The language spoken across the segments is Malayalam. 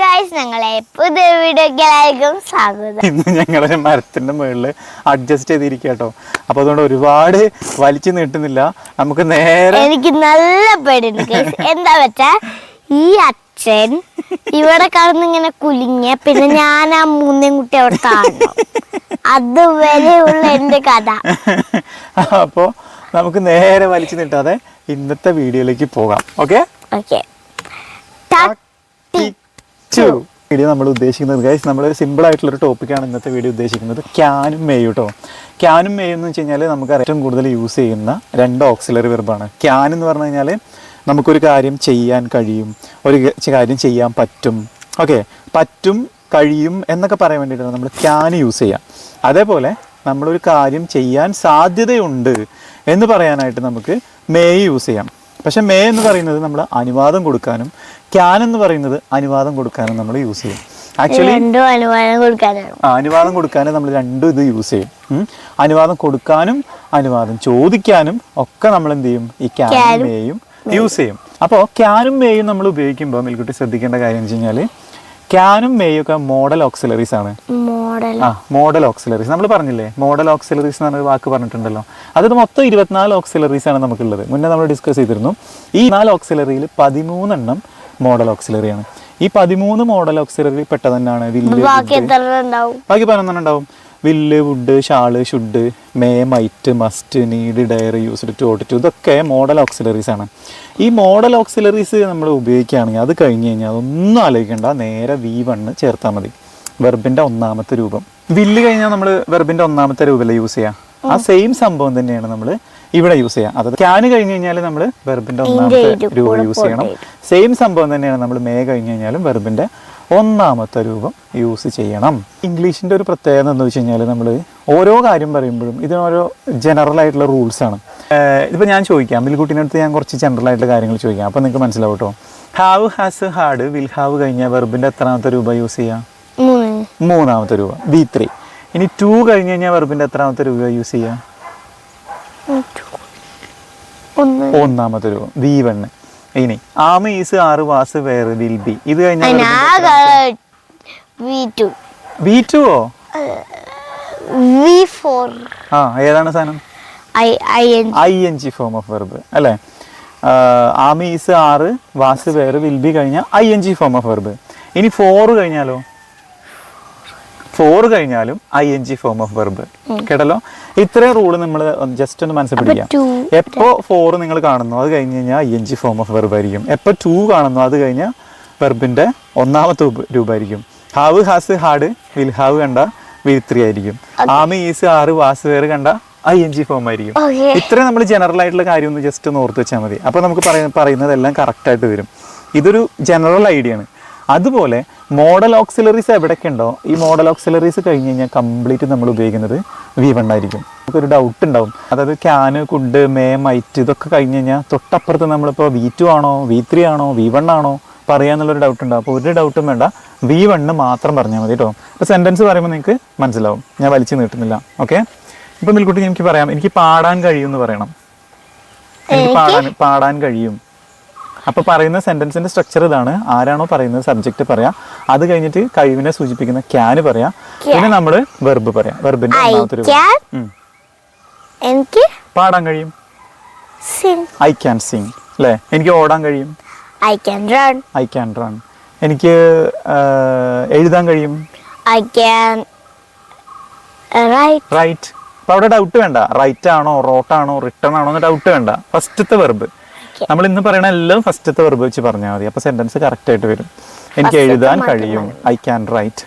ഗൈസ് ഞങ്ങളെ പുതിയ വീഡിയോക്കായിരിക്കും സ്വാഗതം. ഇന്ന് ഞങ്ങളുടെ മരത്തിന്റെ മുകളിൽ അഡ്ജസ്റ്റ് ചെയ്തിരിക്കുക കേട്ടോ അപ്പൊ അതുകൊണ്ട് ഒരുപാട് വലിച്ചു നീട്ടുന്നില്ല. നമുക്ക് നേരെ എനിക്ക് നല്ല പേടിയുണ്ട് ഗൈസ് എന്താ വെച്ചാ ഈ അച്ഛൻ ഇവിടെ കടന്ന് ഇങ്ങനെ കുലുങ്ങിയ പിന്നെ ഞാൻ ആ മൂന്നേം കുട്ടി അവിടെ കാണണം. അതുവരെയുള്ള എന്റെ കഥ. അപ്പോ നമുക്ക് നേരെ വലിച്ചു നീട്ടാതെ ഇന്നത്തെ വീഡിയോയിലേക്ക് പോകാം. ഓക്കെ ഓക്കെ വീഡിയോ നമ്മൾ ഉദ്ദേശിക്കുന്നത്. ഗൈസ് നമ്മൾ സിമ്പിൾ ആയിട്ടുള്ള ഒരു ടോപ്പിക്കാണ് ഇന്നത്തെ വീഡിയോ ഉദ്ദേശിക്കുന്നത്. ക്യാനും മേയും കേട്ടോ ക്യാനും മേയും എന്ന് വെച്ച് കഴിഞ്ഞാൽ നമുക്ക് ഏറ്റവും കൂടുതൽ യൂസ് ചെയ്യുന്ന രണ്ട് ഓക്സിലറി വെർബാണ് ക്യാൻ എന്ന് പറഞ്ഞു കഴിഞ്ഞാൽ നമുക്കൊരു കാര്യം ചെയ്യാൻ കഴിയും ഒരു കാര്യം ചെയ്യാൻ പറ്റും. ഓക്കെ പറ്റും കഴിയും എന്നൊക്കെ പറയാൻ വേണ്ടിയിട്ടാണ് നമ്മൾ ക്യാൻ യൂസ് ചെയ്യാം. അതേപോലെ നമ്മളൊരു കാര്യം ചെയ്യാൻ സാധ്യതയുണ്ട് എന്ന് പറയാനായിട്ട് നമുക്ക് മേ യൂസ് ചെയ്യാം. പക്ഷെ മേ എന്ന് പറയുന്നത് നമ്മൾ അനുവാദം കൊടുക്കാനും ക്യാൻ എന്ന് പറയുന്നത് അനുവാദം കൊടുക്കാനും നമ്മൾ യൂസ് ചെയ്യും. ആക്ച്വലി അനുവാദം കൊടുക്കാനും നമ്മൾ രണ്ടും ഇത് യൂസ് ചെയ്യും. അനുവാദം കൊടുക്കാനും അനുവാദം ചോദിക്കാനും ഒക്കെ നമ്മൾ എന്ത് ചെയ്യും? ഈ ക്യാൻ ക്യാനും മേയും യൂസ് ചെയ്യും. അപ്പോൾ ക്യാനും മേയും നമ്മൾ ഉപയോഗിക്കുമ്പോൾ മിൽക്കുട്ടി ശ്രദ്ധിക്കേണ്ട കാര്യം എന്ന് വെച്ച് കഴിഞ്ഞാൽ ക്യാനും മേയൊക്കെ മോഡൽ ഓക്സിലറീസ് ആണ്. മോഡൽ. ആ മോഡൽ ഓക്സിലറീസ് നമ്മൾ പറഞ്ഞില്ലേ മോഡൽ ഓക്സിലറീസ് എന്ന് പറഞ്ഞ വാക്ക് പറഞ്ഞിട്ടുണ്ടല്ലോ. അത് മൊത്തം ഇരുപത്തിനാല് ഓക്സിലറീസ് ആണ് നമുക്കുള്ളത്. മുന്നേ നമ്മൾ ഡിസ്കസ് ചെയ്തിരുന്നു. ഈ നാല് ഓക്സിലറിയിൽ പതിമൂന്നെണ്ണം മോഡൽ ഓക്സിലറിയാണ് ഈ പതിമൂന്ന് മോഡൽ ഓക്സിലറി പെട്ടതന്നാണ് വില്ല് ബാക്കി പതിനൊന്നെണ്ണം ഉണ്ടാവും. Will would shall should may might must need dare used to ought to ഇതൊക്കെ മോഡൽ ഓക്സിലറീസ് ആണ്. ഈ മോഡൽ ഓക്സിലറീസ് നമ്മൾ ഉപയോഗിക്കുകയാണെങ്കിൽ അത് കഴിഞ്ഞ് കഴിഞ്ഞാൽ അതൊന്നും ആലോചിക്കേണ്ട നേരെ വി വണ്ണ് ചേർത്താൽ മതി. വെർബിന്റെ ഒന്നാമത്തെ രൂപം. വില്ല് കഴിഞ്ഞാൽ നമ്മൾ വെർബിന്റെ ഒന്നാമത്തെ രൂപമല്ലേ യൂസ് ചെയ്യാം ആ സെയിം സംഭവം തന്നെയാണ് നമ്മൾ ഇവിടെ യൂസ് ചെയ്യാം അതായത് ക്യാന് കഴിഞ്ഞ് കഴിഞ്ഞാൽ നമ്മൾ വെർബിന്റെ ഒന്നാമത്തെ രൂപം യൂസ് ചെയ്യണം. സെയിം സംഭവം തന്നെയാണ് നമ്മൾ മേ കഴിഞ്ഞ് കഴിഞ്ഞാലും വെർബിന്റെ ഒന്നാമത്തെ രൂപം യൂസ് ചെയ്യണം. ഇംഗ്ലീഷിന്റെ ഒരു പ്രത്യേകത എന്ന് വെച്ച് കഴിഞ്ഞാൽ നമ്മൾ ഓരോ കാര്യം പറയുമ്പോഴും ഇതിനോരോ ജനറൽ ആയിട്ടുള്ള റൂൾസാണ് ഇതിപ്പോൾ ഞാൻ ചോദിക്കാം. മിൽക്കുട്ടിന്റെ അടുത്ത് ഞാൻ കുറച്ച് ജനറൽ ആയിട്ടുള്ള കാര്യങ്ങൾ ചോദിക്കാം. അപ്പോൾ നിങ്ങൾക്ക് മനസ്സിലാവും കേട്ടോ have has had will have കഴിഞ്ഞ വെർബിന്റെ എത്രാമത്തെ രൂപ യൂസ് ചെയ്യാം? മൂന്നാമത്തെ രൂപ. ബി ത്രീ ഇനി ടു കഴിഞ്ഞ് കഴിഞ്ഞാൽ വെർബിന്റെ എത്രാമത്തെ രൂപ യൂസ് ചെയ്യാം? ഒന്ന്. ഒന്നാമത്തെ രൂപ. ബി വണ്ണ് ഇനി. ആമ is are was were will B. ഇത് കഴിഞ്ഞാൽ ബി ടു ഓ? ആ ഏതാണ് സാധനം? I I N I N G form of verb അല്ലേ? Am is are was were will be കഴിഞ്ഞാൽ I N G form of verb ഇനി ഫോർ കഴിഞ്ഞാലോ? ഫോർ കഴിഞ്ഞാലും I N G form of verb കേട്ടല്ലോ? ഇത്രയും റൂൾ നമ്മൾ ജസ്റ്റ് ഒന്ന് മനസ്സിൽ പിടിക്കാം എപ്പോ ഫോർ നിങ്ങൾ കാണുന്നു അത് കഴിഞ്ഞ് കഴിഞ്ഞാൽ I N G form of verb ആയിരിക്കും. എപ്പോ ടു കാണുന്നു അത് കഴിഞ്ഞാൽ വെർബിന്റെ ഒന്നാമത്തെ രൂപമായിരിക്കും. Have has had will have കണ്ട വിൽ ത്രീ ആയിരിക്കും. Am is are was were കണ്ട ഐ എൻ ജി ഫോം ആയിരിക്കും. ഇത്രയും നമ്മൾ ജനറൽ ആയിട്ടുള്ള കാര്യം ഒന്ന് ജസ്റ്റ് ഒന്ന് ഓർത്ത് വെച്ചാൽ മതി. അപ്പോൾ നമുക്ക് പറയ- പറയുന്നതെല്ലാം കറക്റ്റ് ആയിട്ട് വരും. ഇതൊരു ജനറൽ ഐഡിയ ആണ്. അതുപോലെ മോഡൽ ഓക്സിലറീസ് എവിടെയൊക്കെ ഉണ്ടോ ഈ മോഡൽ ഓക്സിലറീസ് കഴിഞ്ഞ് കഴിഞ്ഞാൽ കംപ്ലീറ്റ് നമ്മൾ ഉപയോഗിക്കുന്നത് വി വൺ ആയിരിക്കും. നമുക്കൊരു ഡൗട്ട് ഉണ്ടാവും. അതായത് ക്യാന് കുഡ് മേ മൈറ്റ് ഇതൊക്കെ കഴിഞ്ഞ് കഴിഞ്ഞാൽ തൊട്ടപ്പുറത്ത് നമ്മളിപ്പോൾ വി ടു ആണോ വി ത്രീ ആണോ വി വൺ ആണോ പറയാന്നുള്ളൊരു ഡൗട്ട് ഉണ്ടാവും. അപ്പോൾ ഒരു ഡൗട്ടും വേണ്ട. വി വണ്ണ് മാത്രം പറഞ്ഞാൽ മതി കേട്ടോ. അപ്പോൾ സെന്റൻസ് പറയുമ്പോൾ നിങ്ങൾക്ക് മനസ്സിലാവും. ഞാൻ വലിച്ചു നീട്ടുന്നില്ല. ഓക്കെ ഇപ്പം നിൽക്കുട്ടി എനിക്ക് പറയാം. എനിക്ക് പാടാൻ കഴിയും എന്ന് പറയണം എനിക്ക് പാടാൻ പാടാൻ കഴിയും. അപ്പൊ പറയുന്ന സെന്റൻസിന്റെ സ്ട്രക്ചർ ഇതാണ്. ആരാണോ പറയുന്നത് സബ്ജക്റ്റ് പറയാം. അത് കഴിഞ്ഞിട്ട് കഴിവിനെ സൂചിപ്പിക്കുന്ന ക്യാന് പറയാം. പിന്നെ നമ്മൾ വെർബ് പറയാം. വെർബിന്റെ ഒന്നാമത്തെ. എനിക്ക് പാടാൻ കഴിയും? ഐ ക്യാൻ സിങ് അല്ലേ എനിക്ക് ഓടാൻ കഴിയും? I can run I can run എനിക്ക് എഴുതാൻ കഴിയും? ഐ ക്യാൻ റൈറ്റ് റൈറ്റ് അപ്പൊ അവിടെ ഡൗട്ട് വേണ്ട. റൈറ്റ് ആണോ റോട്ട് ആണോ റിട്ടേൺ ആണോ എന്ന് ഡൗട്ട് വേണ്ട. ഫസ്റ്റത്തെ വെർബ് നമ്മൾ ഇന്ന് പറയണ എല്ലാം ഫസ്റ്റത്തെ വെർബ് വെച്ച് പറഞ്ഞാൽ മതി. അപ്പൊ സെന്റൻസ് കറക്റ്റ് ആയിട്ട് വരും. എനിക്ക് എഴുതാൻ കഴിയും. ഐ ക്യാൻ റൈറ്റ്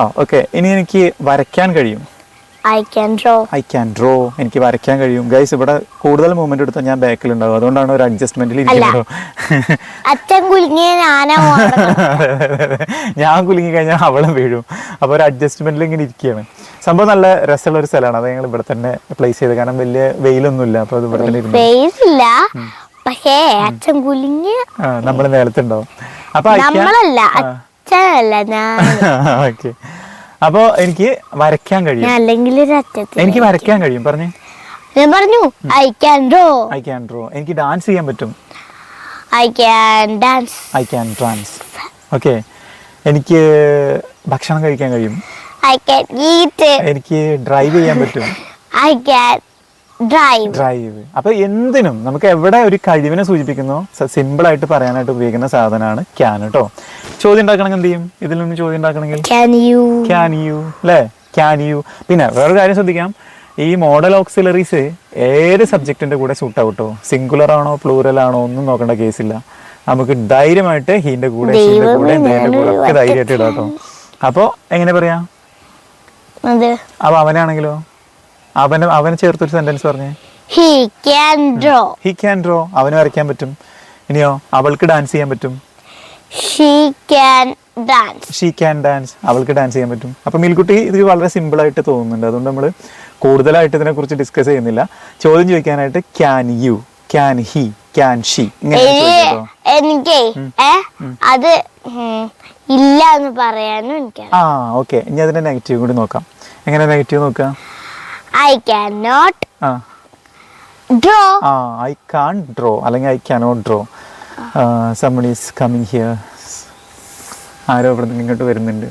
ആ ഓക്കെ ഇനി എനിക്ക് വരയ്ക്കാൻ കഴിയും. I can draw I can draw എനിക്ക് വരയ്ക്കാൻ കഴിയും. ഗൈസ് ഇവിടെ കൂടുതൽ മൂവ്മെന്റ് എടുത്താൽ ഞാൻ ബാക്കിൽ ഉണ്ടാവും. അതുകൊണ്ടാണ് ഒരു അഡ്ജസ്റ്റ്മെന്റിൽ ഇരിക്കുന്നത്. അച്ഛൻ ഞാൻ കുലുങ്ങി കഴിഞ്ഞാൽ അവളും വീഴും. അപ്പോൾ ഒരു അഡ്ജസ്റ്റ്മെന്റിൽ ഇങ്ങനെ ഇരിക്കുകയാണ് സംഭവം നല്ല രസമുള്ള ഒരു സ്ഥലമാണ്. അത് ഞങ്ങൾ ഇവിടെ തന്നെ പ്ലേസ് ചെയ്ത് കാരണം വലിയ വെയിലൊന്നുമില്ല. അപ്പോൾ അത് ഇവിടെ തന്നെ ഇരുന്നു. പക്ഷേ അച്ഛൻ കുലുങ്ങിയ നമ്മൾ നേരത്തുണ്ടാവും അപ്പൊ നമ്മളല്ല. അച്ഛനല്ല ഞാൻ. ഓക്കെ. അപ്പോ എനിക്ക് വരയ്ക്കാൻ കഴിയും. അല്ലെങ്കിൽ എനിക്ക് വരയ്ക്കാൻ കഴിയും. പറഞ്ഞു. ഞാൻ പറഞ്ഞു I can draw I can draw എനിക്ക് ഡാൻസ് ചെയ്യാൻ പറ്റും. I can dance I can dance okay എനിക്ക് ഭക്ഷണം കഴിക്കാൻ കഴിയും. I can eat. it. എനിക്ക് ഡ്രൈവ് ചെയ്യാൻ പറ്റും. I can drive. ഡ്രൈവ് അപ്പൊ എന്തിനും നമുക്ക് എവിടെ ഒരു കഴിവിനെ സൂചിപ്പിക്കുന്നോ? സിമ്പിൾ ആയിട്ട് പറയാനായിട്ട് ഉപയോഗിക്കുന്ന സാധനമാണ് ക്യാൻ കേട്ടോ ചോദ്യം ഉണ്ടാക്കണമെങ്കിൽ എന്ത് ചെയ്യും? ഇതിൽ നിന്ന് ചോദ്യം ഉണ്ടാക്കണമെങ്കിൽ? ക്യാൻ യു അല്ലേ ക്യാൻ യു പിന്നെ വേറൊരു കാര്യം ശ്രദ്ധിക്കാം. ഈ മോഡൽ ഓക്സിലറീസ് ഏത് സബ്ജക്റ്റിന്റെ കൂടെ സൂട്ട് ആവട്ടോ? സിംഗുലർ ആണോ പ്ലൂറൽ ആണോ? ഒന്നും നോക്കേണ്ട കേസില്ല നമുക്ക് ധൈര്യമായിട്ട് ഹീന്റെ കൂടെ കൂടെ കൂടെ ഒക്കെ ധൈര്യമായിട്ട് ഇടാം കേട്ടോ അപ്പൊ എങ്ങനെ പറയാ? അപ്പോൾ അപ്പൊ അവനാണെങ്കിലോ? അവന് അവനെ ചേർത്തൊരു സെന്റൻസ് പറഞ്ഞേ. He can draw he can draw അവന് വരയ്ക്കാൻ പറ്റും. ഇനിയോ അവൾക്ക് ഡാൻസ് ചെയ്യാൻ പറ്റും. She can dance she can dance അവൾക്ക് ഡാൻസ് ചെയ്യാൻ പറ്റും. അപ്പം മീൽക്കുട്ടി ഇത് വളരെ സിമ്പിൾ ആയിട്ട് തോന്നുന്നുണ്ട്. അതുകൊണ്ട് നമ്മൾ കൂടുതലായിട്ട് ഇതിനെ കുറിച്ച് ഡിസ്കസ് ചെയ്യുന്നില്ല. ചോദ്യം ചോദിക്കാനായിട്ട് can you can he can she എനിക്ക് അത് ഇല്ല എന്ന് പറയാനും എനിക്ക് ആ ഓക്കെ. ഇനി അതിന്റെ നെഗറ്റീവ് കൂടി നോക്കാം. എങ്ങനെ നെഗറ്റീവ് നോക്കാം ഐ ക്യാൻ നോട്ട് ഡ്രോ ആ ഐ കാൺ ഡ്രോ അല്ലെങ്കിൽ I cannot draw somebody is coming here ആരോ ഇവിടെ നിന്ന് ഇങ്ങോട്ട് വരുന്നുണ്ട്.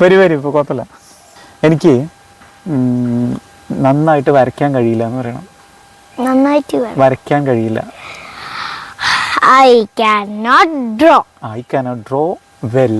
വരൂ വരൂ ഇപ്പോൾ കുഴപ്പമില്ല. എനിക്ക് നന്നായിട്ട് വരയ്ക്കാൻ കഴിയില്ല എന്ന് പറയണം. നന്നായിട്ട് വരയ്ക്കാൻ കഴിയില്ല. I can not draw I cannot draw well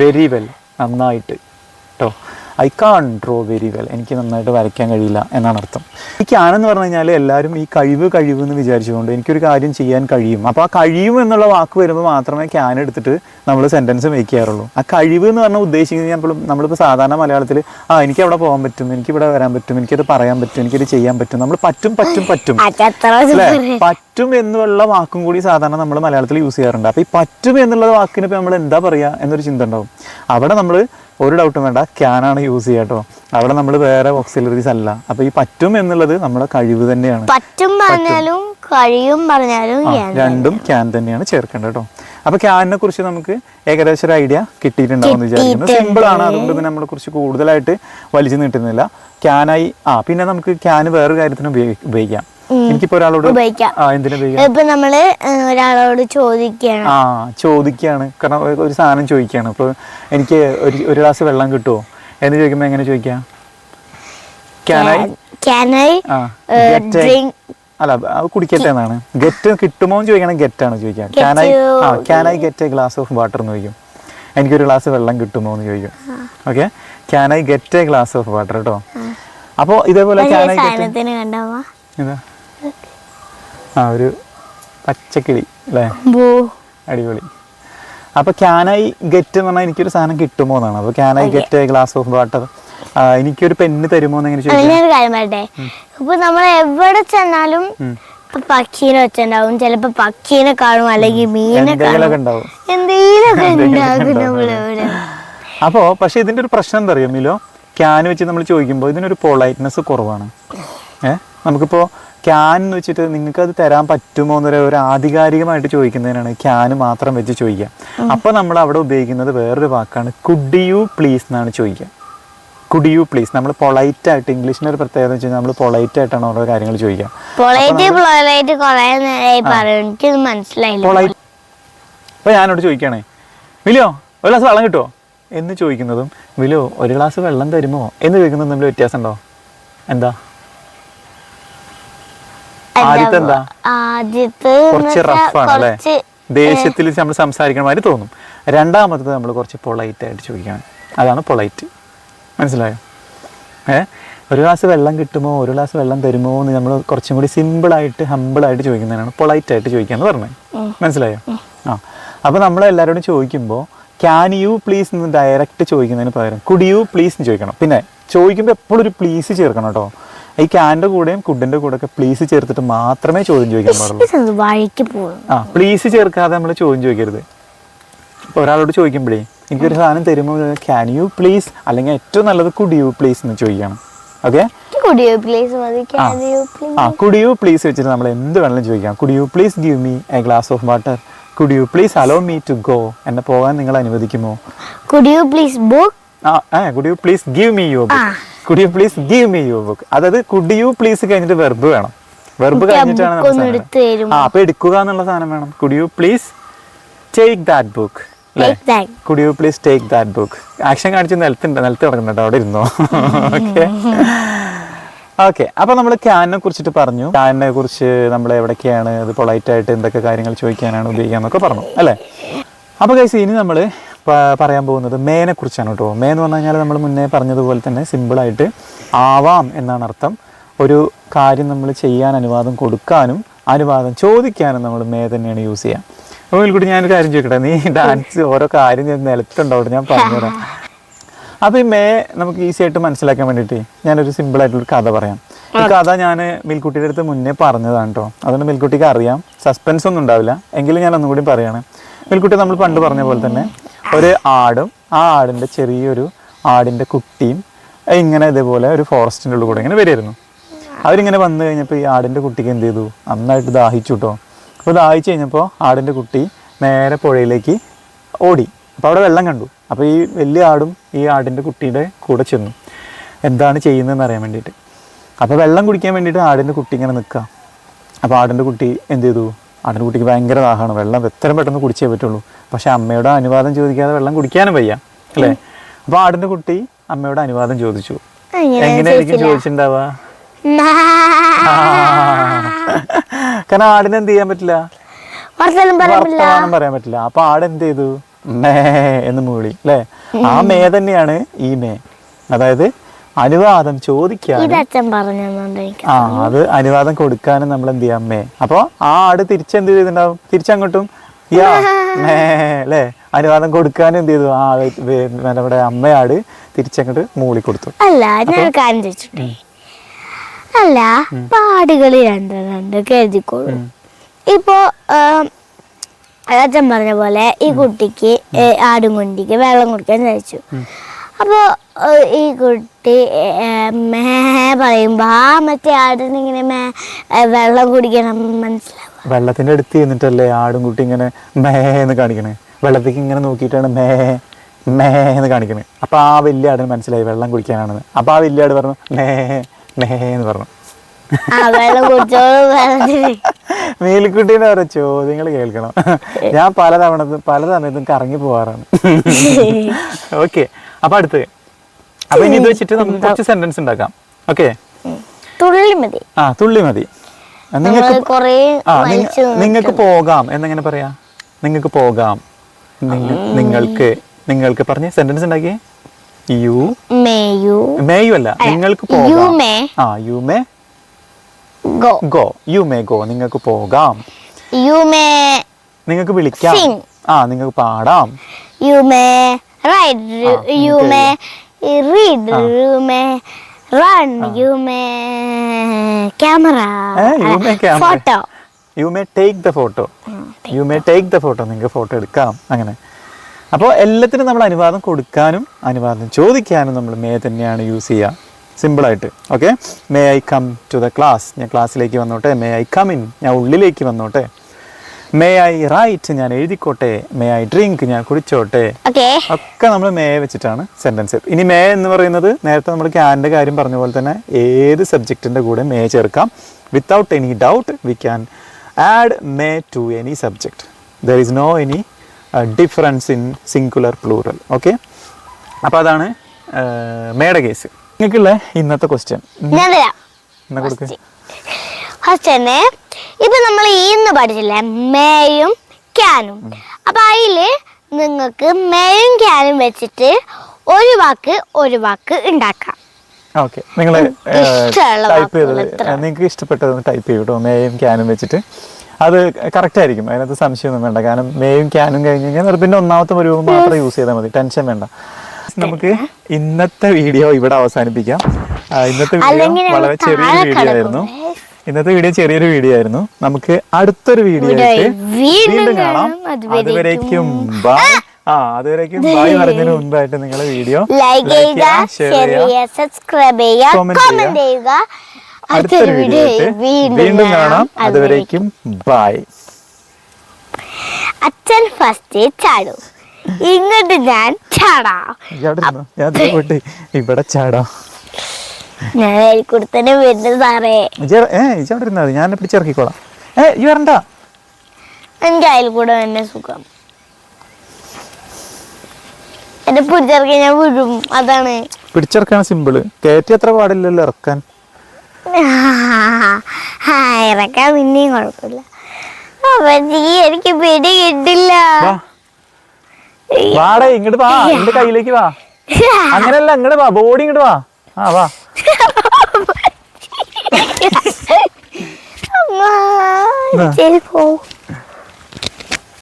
very well നന്നായിട്ട്. കേട്ടോ I can't draw very well എനിക്ക് നന്നായിട്ട് വരയ്ക്കാൻ കഴിയില്ല എന്നാണ് അർത്ഥം. എനിക്ക് ക്യാൻ എന്ന് പറഞ്ഞു കഴിഞ്ഞാൽ എല്ലാവരും ഈ കഴിവ് കഴിവ് എന്ന് വിചാരിച്ചുകൊണ്ട് എനിക്കൊരു കാര്യം ചെയ്യാൻ കഴിയും. അപ്പോൾ ആ കഴിയും എന്നുള്ള വാക്ക് വരുമ്പോൾ മാത്രമേ ക്യാൻ എടുത്തിട്ട് നമ്മൾ സെന്റൻസ് മേക്ക് ചെയ്യാറുള്ളൂ. ആ കഴിവ് എന്ന് പറഞ്ഞാൽ ഉദ്ദേശിക്കുന്നത് നമ്മൾ നമ്മളിപ്പോൾ സാധാരണ മലയാളത്തിൽ ആ എനിക്ക് അവിടെ പോകാൻ പറ്റും എനിക്ക് ഇവിടെ വരാൻ പറ്റും എനിക്കത് പറയാൻ പറ്റും എനിക്കത് ചെയ്യാൻ പറ്റും. നമ്മൾ പറ്റും പറ്റും പറ്റും. അല്ലേ? പറ്റും എന്നുള്ള വാക്കും കൂടി സാധാരണ നമ്മൾ മലയാളത്തിൽ യൂസ് ചെയ്യാറുണ്ട്. അപ്പോൾ ഈ പറ്റും എന്നുള്ള വാക്കിന് ഇപ്പൊ നമ്മൾ എന്താ പറയുക എന്നൊരു ചിന്ത ഉണ്ടാവും. അവിടെ നമ്മൾ ഒരു ഡൗട്ടും വേണ്ട. ക്യാനാണ് ആണ് യൂസ് ചെയ്യുക കേട്ടോ അവിടെ നമ്മൾ വേറെ ഓക്സിലറീസ് അല്ല. അപ്പൊ ഈ പറ്റും എന്നുള്ളത് നമ്മുടെ കഴിവ് തന്നെയാണ്. പറ്റും പറഞ്ഞാലും കഴിയും പറഞ്ഞാലും രണ്ടും ക്യാൻ തന്നെയാണ് ചേർക്കേണ്ടത് കേട്ടോ അപ്പൊ ക്യാനിനെ കുറിച്ച് നമുക്ക് ഏകദേശം ഒരു ഐഡിയ കിട്ടിയിട്ടുണ്ടാവും എന്ന് വിചാരിക്കുന്നു സിമ്പിൾ ആണ്. അതുകൊണ്ട് തന്നെ നമ്മളെ കുറിച്ച് കൂടുതലായിട്ട് വലിച്ചു നീട്ടുന്നില്ല. ക്യാനായി ആ പിന്നെ നമുക്ക് ക്യാൻ വേറൊരു കാര്യത്തിന് ഉപയോഗിക്കാം. എനിക്കിപ്പോ ഒരാളോട് ഇപ്പൊ നമ്മൾ ഒരാളോട് ചോദിക്കുകയാണ്. ആ ചോദിക്കുകയാണ്. കാരണം ഒരു- സാധനം ചോദിക്കുകയാണ്. അപ്പോൾ എനിക്ക് ഒരു ഒരു ഗ്ലാസ് വെള്ളം കിട്ടുമോ എന്ന് ചോദിക്കുമ്പോ എങ്ങനെ ചോദിക്കാം? അല്ല അത് കുടിക്കട്ടെ എന്നാണ്. ഗെറ്റ് കിട്ടുമോ എന്ന് ചോദിക്കണം ഗെറ്റ് ആണ് ചോദിക്കുക. Get ക്യാനായി ആ can I get a glass of water എന്ന് ചോദിക്കും. എനിക്കൊരു ഗ്ലാസ് വെള്ളം കിട്ടുമോ എന്ന് ചോദിക്കും. Okay I get a glass of water കേട്ടോ അപ്പോൾ ഇതേപോലെ ക്യാനായി ഗെറ്റ് എന്താ? ആ ഒരു പച്ചക്കിളി അല്ലേ? അടിപൊളി. അപ്പൊ ക്യാനായി ഗെറ്റ് എന്ന് പറഞ്ഞാൽ എനിക്കൊരു സാധനം കിട്ടുമോ എന്നാണ്. അപ്പൊ can I get glass of water എനിക്കൊരു പെണ്ണ് തരുമോ എന്ന് എങ്ങനെ ചോദിക്കാം? ഇപ്പൊ നമ്മൾ എവിടെ ചെന്നാലും പക്ഷീനെ വെച്ചിട്ടുണ്ടാവും ചിലപ്പോ പക്ഷീനെ കാണും അല്ലെങ്കിൽ മീനെ കാണും. എന്തെങ്കിലുമൊക്കെ ഉണ്ടാകും. നമ്മളെവിടെ അപ്പോൾ പക്ഷെ ഇതിന്റെ ഒരു പ്രശ്നം എന്താ അറിയാം മിലോ? ക്യാൻ വെച്ച് നമ്മൾ ചോദിക്കുമ്പോൾ ഇതിനൊരു പൊളൈറ്റ്നെസ് കുറവാണ്. ഏഹ് നമുക്കിപ്പോൾ ക്യാൻ എന്ന് വെച്ചിട്ട് നിങ്ങൾക്ക് അത് തരാൻ പറ്റുമോ എന്നൊരു ഒരു ആധികാരികമായിട്ട് ചോദിക്കുന്നതിനാണ് ക്യാൻ മാത്രം വെച്ച് ചോദിക്കാം അപ്പോൾ നമ്മൾ അവിടെ ഉപയോഗിക്കുന്നത് വേറൊരു വാക്കാണ് കുഡ് യു പ്ലീസ് എന്നാണ് ചോദിക്കുക. കുഡ് യു പ്ലീസ് നമ്മൾ പൊളൈറ്റ് ആയിട്ട് ഇംഗ്ലീഷിന് ഒരു പ്രത്യേകത വെച്ച് കഴിഞ്ഞാൽ നമ്മൾ പൊളൈറ്റ് ആയിട്ടാണ് ഓരോ കാര്യങ്ങൾ ചോദിക്കുക. അപ്പോൾ ഞാനോട് ചോദിക്കണേ വിലിയോ ഒരു ഗ്ലാസ് വെള്ളം കിട്ടുമോ എന്ന് ചോദിക്കുന്നതും വിലോ ഒരു ഗ്ലാസ് വെള്ളം തരുമോ? എന്ന് ചോദിക്കുന്നതും തമ്മിൽ വ്യത്യാസം ഉണ്ടോ എന്താ? ആദ്യത്തെ എന്താ? ആദ്യത്തെ കുറച്ച് റഫാണ് അല്ലേ ദേഷ്യത്തിൽ നമ്മൾ സംസാരിക്കണ മാതിരി തോന്നും. രണ്ടാമത്തത് നമ്മൾ കുറച്ച് പൊളൈറ്റ് ആയിട്ട് ചോദിക്കണം. അതാണ് പൊളൈറ്റ് മനസ്സിലായോ? ഏ? ഒരു ഗ്ലാസ് വെള്ളം കിട്ടുമോ? ഒരു ഗ്ലാസ് വെള്ളം തരുമോ? എന്ന് നമ്മൾ കുറച്ചും കൂടി സിമ്പിളായിട്ട് ഹമ്പിളായിട്ട് ചോദിക്കുന്നതിനാണ് പൊളൈറ്റ് ആയിട്ട് ചോദിക്കാന്ന് പറഞ്ഞത്. മനസ്സിലായോ? ആ. അപ്പോൾ നമ്മൾ എല്ലാവരോടും ചോദിക്കുമ്പോൾ ക്യാൻ യു പ്ലീസ് എന്ന് ഡയറക്റ്റ് ചോദിക്കുന്നതിന് പകരം കുഡ് യു പ്ലീസ് എന്ന് ചോദിക്കണം. പിന്നെ ചോദിക്കുമ്പോൾ എപ്പോഴും ഒരു പ്ലീസ് ചേർക്കണം കേട്ടോ. ഈ ക്യാന്റെ കൂടെയും കുഡിന്റെ കൂടെ ഒക്കെ പ്ലീസ് ചേർത്തിട്ട് മാത്രമേ ചോദ്യം ചോദിക്കാൻ പാടുള്ളൂ. വഴിക്ക് പോകും ആ പ്ലീസ് ചേർക്കാതെ നമ്മൾ ചോദ്യം ചോദിക്കരുത്. ഇപ്പോൾ ഒരാളോട് ചോദിക്കുമ്പോഴേ എനിക്കൊരു സാധനം തരുമ്പോൾ ക്യാൻ യു പ്ലീസ് അല്ലെങ്കിൽ ഏറ്റവും നല്ലത് കുഡ് യു പ്ലീസ് എന്ന് ചോദിക്കണം. ഓക്കെ ആ. യു കുഡ് യു പ്ലീസ് വെച്ചിട്ട് നമ്മൾ എന്ത് വേണമെങ്കിലും ചോദിക്കാം. Could you please give me a glass of water could you please allow me to go എന്നെ പോകാൻ നിങ്ങൾ അനുവദിക്കുമോ? Could you please book could you please give me your book could you please give me your book അതായത് കുഡ് യു പ്ലീസ് കഴിഞ്ഞിട്ട് വെർബ് വേണം. വെർബ് കഴിഞ്ഞിട്ടാണ് നമ്മൾ? ആ അപ്പൊ എടുക്കുക എന്നുള്ള സാധനം വേണം. Could you please take that book could you please take that book action കാണിച്ച് നിലത്തുണ്ട് നിലത്ത് കിടക്കുന്നുണ്ട് അവിടെ ഇരുന്നോ? ഓക്കെ ഓക്കെ അപ്പൊ നമ്മൾ ക്യാനിനെ കുറിച്ചിട്ട് പറഞ്ഞു. ക്യാനിനെ കുറിച്ച് നമ്മൾ എവിടെയൊക്കെയാണ് അത് പൊളൈറ്റ് ആയിട്ട് എന്തൊക്കെ കാര്യങ്ങൾ ചോദിക്കാനാണ് ഉപയോഗിക്കാന്നൊക്കെ പറഞ്ഞു അല്ലേ? അപ്പൊ കൈസ് ഇനി നമ്മൾ പറയാൻ പോകുന്നത് മേനെ കുറിച്ചാണ് കേട്ടോ. മേ എന്ന് പറഞ്ഞു കഴിഞ്ഞാൽ നമ്മൾ മുന്നേ പറഞ്ഞതുപോലെ തന്നെ സിമ്പിളായിട്ട് ആവാം എന്നാണ് അർത്ഥം. ഒരു കാര്യം നമ്മൾ ചെയ്യാൻ അനുവാദം കൊടുക്കാനും അനുവാദം ചോദിക്കാനും നമ്മൾ മേ തന്നെയാണ് യൂസ് ചെയ്യുക അപ്പോൾ കൂടി ഞാനൊരു കാര്യം ചോദിക്കട്ടെ? നീ ഡാൻസ് ഓരോ കാര്യം ഞാൻ നിലത്തുണ്ടാവും ഞാൻ പറഞ്ഞുതരാം. അപ്പോൾ ഈ മേ നമുക്ക് ഈസി ആയിട്ട് മനസ്സിലാക്കാൻ വേണ്ടിയിട്ട് ഞാനൊരു സിമ്പിൾ ആയിട്ടുള്ള കഥ പറയാം. ഈ കഥ ഞാൻ മിൽക്കുട്ടിയുടെ അടുത്ത് മുന്നേ പറഞ്ഞതാണ് കേട്ടോ. അതുകൊണ്ട് മിൽക്കുട്ടിക്ക് അറിയാം. സസ്പെൻസ് ഒന്നും ഉണ്ടാവില്ല. എങ്കിലും ഞാൻ ഒന്നുകൂടി പറയുകയാണ് പറയാണ്. മിൽക്കുട്ടി നമ്മൾ പണ്ട് പറഞ്ഞ പോലെ തന്നെ ഒരു ആടും ആ ആടിന്റെ ചെറിയൊരു ആടിന്റെ കുട്ടിയും ഇങ്ങനെ ഇതേപോലെ ഒരു ഫോറസ്റ്റിന്റെ ഉള്ളിൽ കൂടെ ഇങ്ങനെ വരുമായിരുന്നു അവരിങ്ങനെ വന്നു കഴിഞ്ഞപ്പോൾ ഈ ആടിന്റെ കുട്ടിക്ക് എന്ത് ചെയ്തു? നന്നായിട്ട് ദാഹിച്ചു കേട്ടോ അപ്പോൾ ദാഹിച്ചു കഴിഞ്ഞപ്പോൾ ആടിന്റെ കുട്ടി നേരെ പുഴയിലേക്ക് ഓടി. അപ്പോൾ അവിടെ വെള്ളം കണ്ടു. അപ്പോൾ ഈ വലിയ ആടും ഈ ആടിന്റെ കുട്ടിയുടെ കൂടെ ചെന്നു. എന്താണ് ചെയ്യുന്നതെന്ന് അറിയാൻ വേണ്ടിയിട്ട്. അപ്പോൾ വെള്ളം കുടിക്കാൻ വേണ്ടിയിട്ട് ആടിന്റെ കുട്ടി ഇങ്ങനെ നിൽക്കുക അപ്പോൾ ആടിന്റെ കുട്ടി എന്ത് ചെയ്തു? ആടിന്റെ കുട്ടിക്ക് ഭയങ്കര ദാഹമാണ്. വെള്ളം എത്രയും പെട്ടെന്ന് കുടിച്ചേ പറ്റുള്ളൂ. പക്ഷെ അമ്മയുടെ അനുവാദം ചോദിക്കാതെ വെള്ളം കുടിക്കാനും വയ്യ അല്ലേ? അപ്പൊ ആടിന്റെ കുട്ടി അമ്മയുടെ അനുവാദം ചോദിച്ചു. എങ്ങനെയായിരിക്കും ചോദിച്ചിട്ടുണ്ടാവുക. കാരണം ആടിന് എന്ത് ചെയ്യാൻ പറ്റില്ല? വർത്തമാനം പറയാൻ പറ്റില്ല. അപ്പൊ ആട് എന്ത് ചെയ്തു? മേ എന്ന് മൂളി അല്ലേ? ആ മേ തന്നെയാണ് ഈ മേ. അതായത് അനുവാദം ചോദിക്കാൻ ആ അത് അനുവാദം കൊടുക്കാനും നമ്മൾ എന്ത് ചെയ്യാം മേ. അപ്പൊ ആ ആട് തിരിച്ചെന്ത് ചെയ്തിട്ടുണ്ടാവും? തിരിച്ചങ്ങോട്ടും യാ മേ അല്ലേ അനുവാദം കൊടുക്കാനും എന്ത് ചെയ്തു? ആ നമ്മുടെ അമ്മയാട് തിരിച്ചങ്ങോട്ട് മൂളി കൊടുത്തു. അല്ല ഞാൻ കാര്യം ചോദിച്ചിട്ടേ? അല്ല പാടുകൾ രണ്ട് രണ്ട് കരുതിക്കോളൂ ഇപ്പോ അച്ഛൻ പറഞ്ഞ പോലെ ഈ കുട്ടിക്ക് ആടും കുട്ടിക്ക് വെള്ളം കുടിക്കാൻ ചോദിച്ചു. അപ്പോ ഏ, ഈ കുട്ടി മേ പറയുമ്പോ ആ മറ്റേ ആടിന് ഇങ്ങനെ മേ വെള്ളം കുടിക്കണം മനസ്സിലാവും വെള്ളത്തിന്റെ അടുത്ത് ചെന്നിട്ടല്ലേ ആടും കുട്ടി ഇങ്ങനെ മേ എന്ന് കാണിക്കണേ? വെള്ളത്തേക്ക് ഇങ്ങനെ നോക്കിയിട്ടാണ് മേ മേ എന്ന് കാണിക്കണേ. അപ്പോൾ ആ വലിയ ആടിന് മനസ്സിലായി വെള്ളം കുടിക്കാനാണെന്ന്. അപ്പോൾ ആ വലിയ ആട് പറഞ്ഞു മേ മേ എന്ന് പറഞ്ഞു. മേലിക്കുട്ടീനെ ഓരോ ചോദ്യങ്ങൾ കേൾക്കണം. ഞാൻ പലതവണ പല സമയത്തും കറങ്ങി പോവാറാണ്. ഓക്കെ അപ്പൊ അടുത്ത്. അപ്പൊ ഇനി ഇത് വെച്ചിട്ട് നമുക്ക് കുറച്ച് സെന്റൻസ് ഉണ്ടാക്കാം. ഓക്കെ? തുള്ളി മതി. ആ തുള്ളി മതി. നിങ്ങൾക്ക് നിങ്ങൾക്ക് പോകാം. എന്നെങ്ങനെ പറയാ? നിങ്ങൾക്ക് പോകാം. നിങ്ങ- നിങ്ങൾക്ക് നിങ്ങൾക്ക് പറഞ്ഞ സെന്റൻസ് ഉണ്ടാക്കിയേ? യു മേയു അല്ല നിങ്ങൾക്ക് പോകാം. ആ you may go. You may go. നിങ്ങൾക്ക് പോകാം. യു മേ നിങ്ങൾക്ക് വിളിക്കാം. ആ നിങ്ങൾക്ക് പാടാം. You may ride you may read you read, You may run, you may camera, Eh, you may camera. photo. You may take the photo you may take the photo നിങ്ങൾക്ക് ഫോട്ടോ എടുക്കാം. അങ്ങനെ. അപ്പോൾ എല്ലാത്തിനും നമ്മൾ അനുവാദം കൊടുക്കാനും അനുവാദം ചോദിക്കാനും നമ്മൾ മേ തന്നെയാണ് യൂസ് ചെയ്യുക സിമ്പിളായിട്ട് okay may I come to the class ഞാൻ ക്ലാസ്സിലേക്ക് വന്നോട്ടെ? മേ ഐ കം ഇൻ ഞാൻ ഉള്ളിലേക്ക് വന്നോട്ടെ? മേ ഐ റൈറ്റ് ഞാൻ എഴുതിക്കോട്ടെ? മേ ഐ ഡ്രിങ്ക് ഞാൻ കുടിച്ചോട്ടെ. ഒക്കെ നമ്മൾ മേ വെച്ചിട്ടാണ് സെന്റൻസ് ഇനി മേ എന്ന് പറയുന്നത് നേരത്തെ നമ്മൾ ക്യാന്റെ കാര്യം പറഞ്ഞ പോലെ തന്നെ ഏത് സബ്ജക്റ്റിന്റെ കൂടെ മേ ചേർക്കാം. Without any doubt we can add may to any subject there is no any difference in singular plural okay അപ്പോൾ അതാണ് മേയുടെ കേസ് നിങ്ങൾക്കുള്ള ഇന്നത്തെ ക്വസ്റ്റ്യൻ എന്നാ കൊടുക്ക്? ഫസ്റ്റ് തന്നെ ഇപ്പൊ നമ്മൾ ഇന്ന് പഠിച്ചില്ലേ മേയും ക്യാനും. അപ്പൊ അതിൽ നിങ്ങൾക്ക് മേയും ക്യാനും വെച്ചിട്ട് ഒരു വാക്ക് ഒരു വാക്ക് ഉണ്ടാക്കാം. ഓക്കെ നിങ്ങൾ ടൈപ്പ് ചെയ്തത് നിങ്ങൾക്ക് ഇഷ്ടപ്പെട്ടത് ടൈപ്പ് ചെയ്യും കേട്ടോ മേയും ക്യാനും വെച്ചിട്ട്. അത് കറക്റ്റ് ആയിരിക്കും. അതിനകത്ത് സംശയമൊന്നും വേണ്ട. കാരണം മേയും ക്യാനും കഴിഞ്ഞ് കഴിഞ്ഞാൽ പിന്നെ ഒന്നാമത്തെ ഒരു മാത്രം യൂസ് ചെയ്താൽ മതി. ടെൻഷൻ വേണ്ട. നമുക്ക് ഇന്നത്തെ വീഡിയോ ഇവിടെ അവസാനിപ്പിക്കാം. ഇന്നത്തെ വീഡിയോ വളരെ ചെറിയ വീഡിയോ ആയിരുന്നു. ഇന്നത്തെ വീഡിയോ ചെറിയൊരു വീഡിയോ ആയിരുന്നു. നമുക്ക് അടുത്തൊരു വീഡിയോ ആയിട്ട് വീണ്ടും കാണാം. അതുവരേക്കും ബൈ ആ. അതുവരേക്കും ബൈ പറഞ്ഞതിന് മുൻപായിട്ട് നിങ്ങളെ വീഡിയോ ലൈക്ക് ചെയ്യുക ഷെയർ ചെയ്യുക സബ്സ്ക്രൈബ് ചെയ്യുക കമന്റ് ചെയ്യുക. അടുത്തൊരു വീഡിയോ വീണ്ടും കാണാം. അതുവരേക്കും ബൈ അച്ഛൻ ഫസ്റ്റ് ചാടും. ഇങ്ങോട്ട് ഞാൻ ചാടാം. ഇവിടെ ഇരുന്നോ? ഞാൻ എലിക്കുടുത്തന്നെ വരുന്നത് സാറേ. ഇജ്ജ് ഏ ഇജ്ജ് അവിടെ ഇരുന്നാ മതി? ഞാൻ പിടിച്ചിറക്കിക്കോളാം ഏ ഈ വരണ്ട? എനിക്ക് അതിൽ കൂടെ തന്നെ സുഖം. എന്നെ പിടിച്ചിറക്കി ഞാൻ വിടും അതാണ്. പിടിച്ചിറക്കാണ് സിമ്പിൾ. കയറ്റി അത്ര പാടില്ലല്ലോ ഇറക്കാൻ. ഇറക്കാൻ പിന്നെയും കുഴപ്പമില്ല. എനിക്ക് പിടി കിട്ടില്ല. വാടേ ഇങ്ങോട്ട് വാ. എന്റെ കയ്യിലേക്ക് വാ. അങ്ങനെയല്ല ഇങ്ങോട്ട് വാ. ബോഡി ഇങ്ങോട്ട് വാ. ആ വാ. 엄마, 제보.